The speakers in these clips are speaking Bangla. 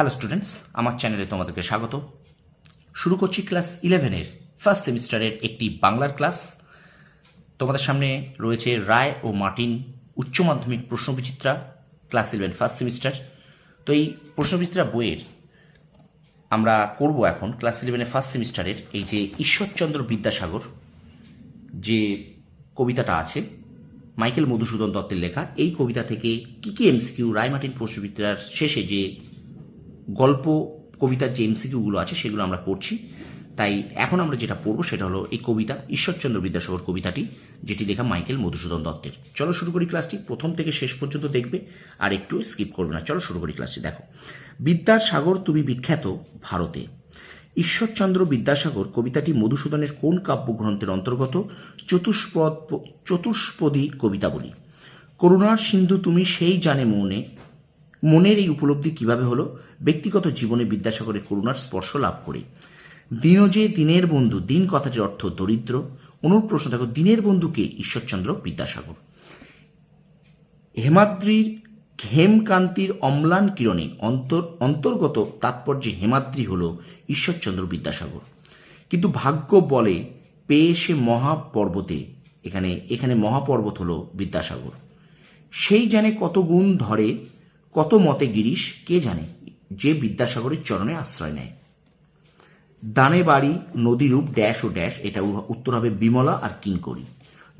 হ্যালো স্টুডেন্টস আমার চ্যানেলে তোমাদেরকে স্বাগত। শুরু করছি ক্লাস ইলেভেনের ফার্স্ট সেমিস্টারের একটি বাংলার ক্লাস তোমাদের সামনে রয়েছে রায় ও মার্টিন উচ্চ মাধ্যমিক প্রশ্নবিচিত্রা ক্লাস ইলেভেন ফার্স্ট সেমিস্টার তো এই প্রশ্নবিচিত্রা বইয়ের আমরা করব এখন ক্লাস ইলেভেনের ফার্স্ট সেমিস্টারের এই যে ঈশ্বরচন্দ্র বিদ্যাসাগর যে কবিতাটা আছে, মাইকেল মধুসূদন দত্তের লেখা, এই কবিতা থেকে কী কী এমসিকিউ রায়মার্টিন প্রশ্নবিদ্যার শেষে যে গল্প কবিতার যে এমসিকিউগুলো আছে সেগুলো আমরা পড়ছি। তাই এখন আমরা যেটা পড়ব সেটা হলো এই কবিতা, ঈশ্বরচন্দ্র বিদ্যাসাগর কবিতাটি, যেটি লেখা মাইকেল মধুসূদন দত্তের। চলো শুরু করি ক্লাসটি, প্রথম থেকে শেষ পর্যন্ত দেখবে, আর একটু স্কিপ করবে না। চলো শুরু করি ক্লাসটি, দেখো। বিদ্যার সাগর তুমি বিখ্যাত ভারতে। ঈশ্বরচন্দ্র বিদ্যাসাগর কবিতাটি মধুসূদনের কোন কাব্যগ্রন্থের অন্তর্গত? চতুষ্পদ, চতুষ্পদী কবিতাবলী করুণার সিন্ধু তুমি সেই জানে মনে মনের এই উপলব্ধি কীভাবে হলো? ব্যক্তিগত জীবনে বিদ্যাসাগরের করুণার স্পর্শ লাভ করে। দিনও যে দিনের বন্ধু, দিন কথাটির অর্থ দরিদ্র অনুর প্রশ্ন দেখো, দিনের বন্ধুকে ঈশ্বরচন্দ্র বিদ্যাসাগর। হেমাদ্রির হেমকান্তির অম্লান কিরণে অন্তর, অন্তর্গত তাৎপর্যে হেমাদ্রি হল ঈশ্বরচন্দ্র বিদ্যাসাগর। কিন্তু ভাগ্য বলে পেয়ে সে মহাপর্বতে, এখানে এখানে মহাপর্বত হল বিদ্যাসাগর। সেই জানে কত গুণ ধরে কত মতে গিরিশ, কে জানে, যে বিদ্যাসাগরের চরণে আশ্রয় নেয়। দানে বাড়ি নদীরূপ ড্যাশ ও ড্যাশ, এটা উত্তর হবে বিমলা আর কিঙ্করি।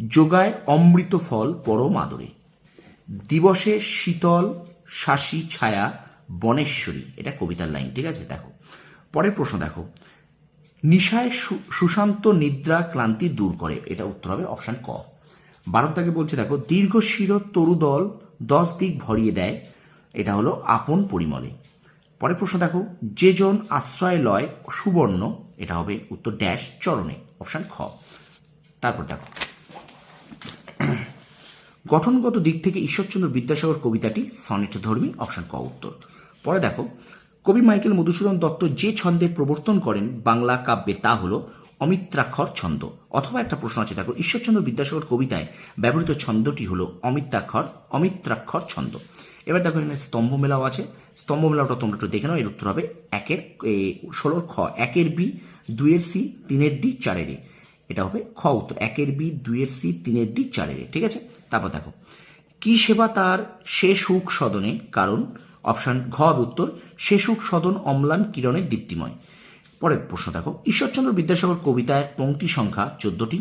যোগায় অমৃত ফল পরম আদরে। দিবসে শীতল, শাসী ছায়া, বনেশ্বরী, এটা কবিতার লাইন, ঠিক আছে? দেখো। পরের প্রশ্ন দেখো। নিশায় সুশান্ত নিদ্রা ক্লান্তি দূর করে, এটা উত্তর হবে অপশন ক। ভারত তাকে বলছে, দেখো দীর্ঘ শির তরুদল দশ দিক ভরিয়ে দেয় এটা হলো আপন পরিমলে। পরের প্রশ্ন দেখো, যে জন আশ্রয় লয় সুবর্ণ, এটা হবে উত্তর ড্যাশ চরণে অপশন খ। তারপর দেখো। গঠনগত দিক থেকে ঈশ্বরচন্দ্র বিদ্যাসাগর কবিতাটি সনেট ধর্মী অপশন ক উত্তর। পরে দেখো, কবি মাইকেল মধুসূদন দত্ত যে ছন্দের প্রবর্তন করেন, বাংলা কাব্যে তা হলো অমিত্রাক্ষর ছন্দ। অথবা একটা প্রশ্ন আছে, দেখো, ঈশ্বরচন্দ্র বিদ্যাসাগর কবিতায় ব্যবহৃত ছন্দটি হলো অমিত্রাক্ষর অমিত্রাক্ষর ছন্দ। এবার দেখো এখানে স্তম্ভ মেলাও আছে। স্তম্ভ মেলাওটা তোমরা একটু দেখে নাও, এর উত্তর হবে একের ষোলোর খ। একের বি, দুইয়ের সি, তিনের ডি চারের। এটা হবে খ উত্তর। একের বি, দুইয়ের সি, তিনের ডি চারের। ঠিক আছে? তারপর দেখো, কি সেবা তার সে সুখ সদনে? কারণ অপশান ঘ হবে উত্তর, সে সুখ সদন অম্লান কিরণের দীপ্তিময়। পরের প্রশ্ন দেখো, ঈশ্বরচন্দ্র বিদ্যাসাগর কবিতায় পংক্তি সংখ্যা চোদ্দটি।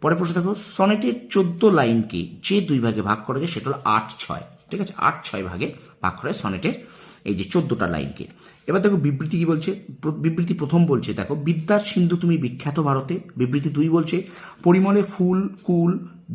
পরের প্রশ্ন দেখো, সনেটের চোদ্দ লাইনকে যে দুই ভাগে ভাগ করা যায়, সেটা হলো আট, ছয়। ঠিক আছে? আট, ছয় ভাগে ভাগ করা সনেটের এই যে চোদ্দটা লাইনকে। এবার দেখো বিবৃতি কি বলছে? বিবৃতি প্রথম বলছে, দেখো, বিদ্যার সিন্ধু তুমি বিখ্যাত ভারতে। বিবৃতি দুই বলছে, পরিমলে ফুল, কুল,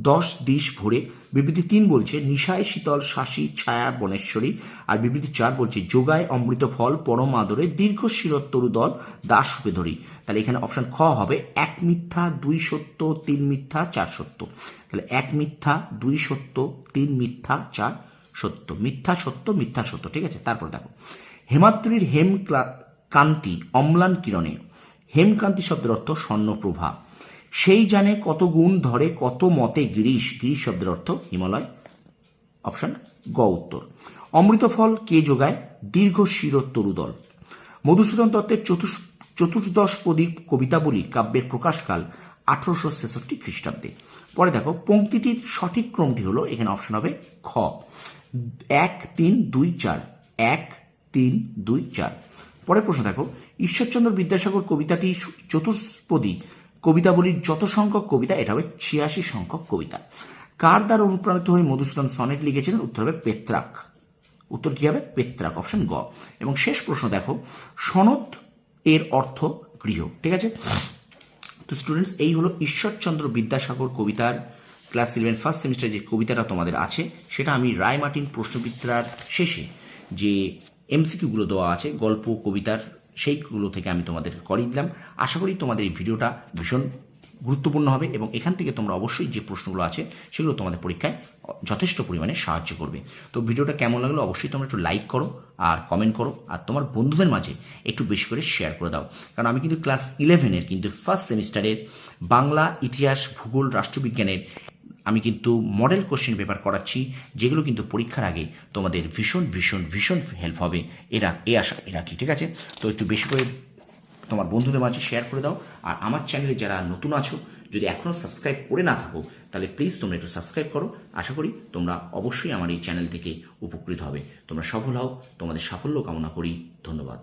দশ দিশ ভরে। বিবৃতি তিন বলছে, নিশায় শীতল শাসী ছায়া বনেশ্বরী। আর বিবৃতি চার বলছে, যোগায় অমৃত ফল, পরম আদরে, দীর্ঘ শিরোত্তরু দল, দাস রূপে ধরি। তাহলে এখানে অপশন খ হবে, এক মিথ্যা, দুই সত্য, তিন মিথ্যা, চার সত্য। তাহলে এক মিথ্যা, দুই সত্য, তিন মিথ্যা, চার সত্য, মিথ্যা সত্য মিথ্যা সত্য, ঠিক আছে? তারপর দেখো, হেমাদ্রির হেম কান্তি অম্লান কিরণে হেমকান্তি শব্দের অর্থ স্বর্ণপ্রভা সেই জানে কত গুণ ধরে, কত মতে গিরিশ গিরিশ শব্দের অর্থ হিমালয়। অপশন, গ উত্তর। অমৃত ফল কে যোগায়? দীর্ঘ শিরোত্তরুদল মধুসূদন দত্তের চতুষ চতুর্দশপদী কবিতাবলী কাব্যের প্রকাশকাল আঠারোশো ছেষট্টি খ্রিস্টাব্দে। পরে দেখো পংক্তিটির সঠিক ক্রমটি হলো, এখানে অপশন হবে, খ। এক তিন দুই চার। এক তিন দুই চার। পরের প্রশ্ন দেখো, ঈশ্বরচন্দ্র বিদ্যাসাগর কবিতাটি চতুষ্পদী। কবিতাবলীর যত সংখ্যক কবিতা, এটা হবে ছিয়াশি সংখ্যক কবিতা। কার দ্বারা অনুপ্রাণিত হয়ে মধুসূদন সনেট লিখেছিলেন? উত্তর হবে পেত্রাক। উত্তর কি হবে? পেত্রাক অপশন গ। এবং শেষ প্রশ্ন দেখো, সনদ এর অর্থ গৃহ, ঠিক আছে? তো স্টুডেন্টস এই হলো ঈশ্বরচন্দ্র বিদ্যাসাগর কবিতার ক্লাস ইলেভেন ফার্স্ট সেমিস্টার যে কবিতাটা তোমাদের আছে, সেটা আমি রায় মার্টিন প্রশ্নবিদ্যার শেষে যে এমসিকিউগুলো দেওয়া আছে, গল্প, কবিতার, সেইগুলো থেকে আমি তোমাদের করিয়ে দিলাম। আশা করি তোমাদের এই ভিডিওটা ভীষণ গুরুত্বপূর্ণ হবে এবং এখান থেকে তোমরা অবশ্যই যে প্রশ্নগুলো আছে, সেগুলো তোমাদের পরীক্ষায় যথেষ্ট পরিমাণে সাহায্য করবে। তো ভিডিওটা কেমন লাগল অবশ্যই তোমরা একটু লাইক করো আর কমেন্ট করো আর তোমার বন্ধুদের মাঝে একটু বেশি করে শেয়ার করে দাও। কারণ আমি কিন্তু ক্লাস ইলেভেনের কিন্তু ফার্স্ট সেমিস্টারের বাংলা ইতিহাস, ভূগোল, রাষ্ট্রবিজ্ঞানের আমি কিন্তু মডেল কোশ্চেন পেপার করাচ্ছি, যেগুলো কিন্তু পরীক্ষার আগে তোমাদের ভীষণ ভীষণ ভীষণ হেল্প হবে। এরা, এ আশা, এরা কি, ঠিক আছে? তো একটু বেশি করে তোমার বন্ধুদের মাঝে শেয়ার করে দাও। আর আমার চ্যানেলে যারা নতুন আছো, যদি এখনও সাবস্ক্রাইব করে না থাকো, তাহলে প্লিজ তোমরা একটু সাবস্ক্রাইব করো। আশা করি তোমরা অবশ্যই আমার এই চ্যানেল থেকে উপকৃত হবে। তোমরা সফল হও, তোমাদের সাফল্য কামনা করি। ধন্যবাদ।